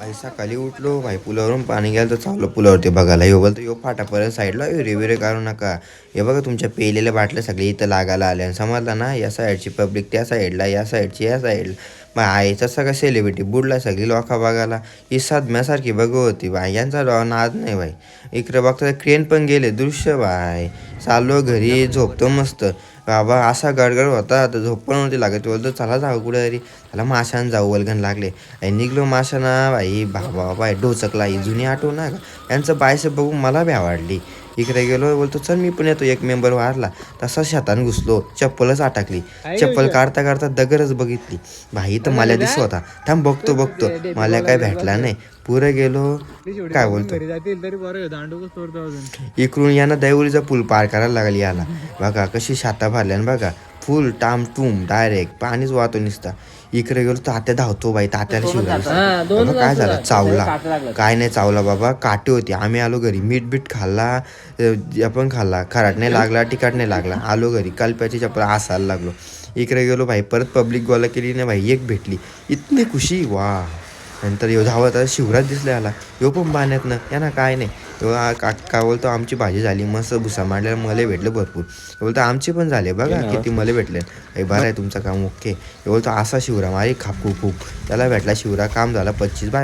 भाई सकाळी उठलो भाई पुलावरून पाणी गेलं तर चाललो पुलावरती बघायला. यो बोलतो यो फाटा परत साईडला विरे विरे काढू नका. हे बघा तुमच्या पेलेल्या बाटल्या सगळी इथं लागायला आल्या. आणि ना? या साईडची पब्लिक त्या साईडला या साईडची या साईडला. मग आईचा सगळा सेलिब्रिटी बुडला सगळी लोका बघायला. ही साधम्यासारखी बघ होती बाई. यांचा डॉ नाद नाही बाई. इकडे बघता क्रेन पण गेले. दृश्य बाय चाललो घरी झोपतो मस्त. बाबा असा गडगड होता. तर झोप पण होती लागत. बोलतो चला जाऊ कुठे तरी त्याला माशान जाऊ वलगण लागले. आणि निघलो माशाना बाई. बाबा बाय डोचकला. ही जुनी आठवण ना यांचं बायस बघून मला बी आवडली इकडे गेलो बोलतो चल मी पण येतो. एक मेंबर वारला. तसा शेतान घुसलो चप्पलच अटकली चप्पल काढता काढता दगरच बघितली. भाई तर मला दिसत होता. थांब बघतो बघतो. मला काय भेटला नाही. पुढे गेलो. काय बोलतो? इकडून यानं दैवलीचा पूल पार करायला लागली याला. बघा कशी शाता भरल्यान बघा. फुल टाम टूम डायरेक्ट पाणीच वाहतो निसता. इकडे गेलो तात्या धावतो बाई तात्याला शिवला बाबा काय झालं? चावला. काय नाही चावला बाबा काटे होते. आम्ही आलो घरी. मीठ बीठ खाल्ला आपण खाल्ला. खराट नाही लागला तिखट नाही लागला. आलो घरी. कल्प्याची चप्पल असायला लागलो. इकडे गेलो भाई परत पब्लिक गोला केली नाही भाई एक भेटली. इतनी खुशी. वा नंतर यो धावत आता शिवराज दिसला आला. यो पण पाण्यातनं याना काय नाही. तो आ- का का बोलतो आमची भाजी झाली मस्त भुसा मांडल्याला मले भेटले भरपूर. बोलतो आमचे पण झाले बघा किती मले भेटले. हे बरं आहे तुमचं काम ओके. हे बोलतो असा शिवराम अरे खाप खूप खूप. त्याला भेटला शिवरा काम झाला पच्चीस बाय